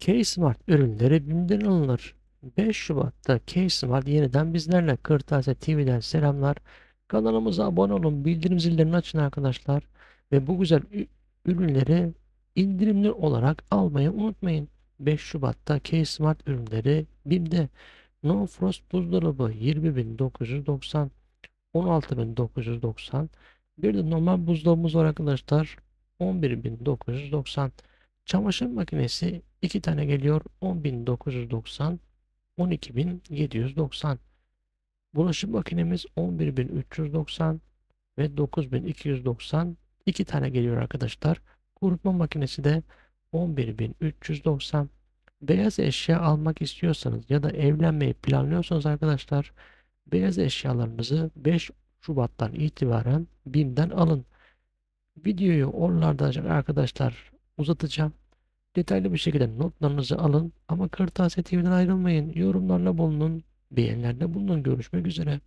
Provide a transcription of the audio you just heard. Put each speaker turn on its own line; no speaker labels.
K-Smart ürünleri BİM'den alınır. 5 Şubat'ta K-Smart yeniden bizlerle Kırtasiye TV'den selamlar. Kanalımıza abone olun, bildirim zillerini açın arkadaşlar. Ve bu güzel ürünleri indirimli olarak almayı unutmayın. 5 Şubat'ta K-Smart ürünleri BİM'de. No Frost buzdolabı 20.990 16.990 Bir de normal buzdolabımız var arkadaşlar 11.990 Çamaşır makinesi 2 tane geliyor 10.990 12.790 Bulaşık makinemiz 11.390 ve 9.290 2 tane geliyor arkadaşlar. Kurutma makinesi de 11.390 Beyaz eşya almak istiyorsanız ya da evlenmeyi planlıyorsanız arkadaşlar beyaz eşyalarınızı 5 Şubat'tan itibaren BİM'den alın. Videoyu oralarda arkadaşlar uzatacağım. Detaylı bir şekilde notlarınızı alın ama Kırtasiye TV'den ayrılmayın. Yorumlarla bulunun, beğenilerde bulunun. Görüşmek üzere.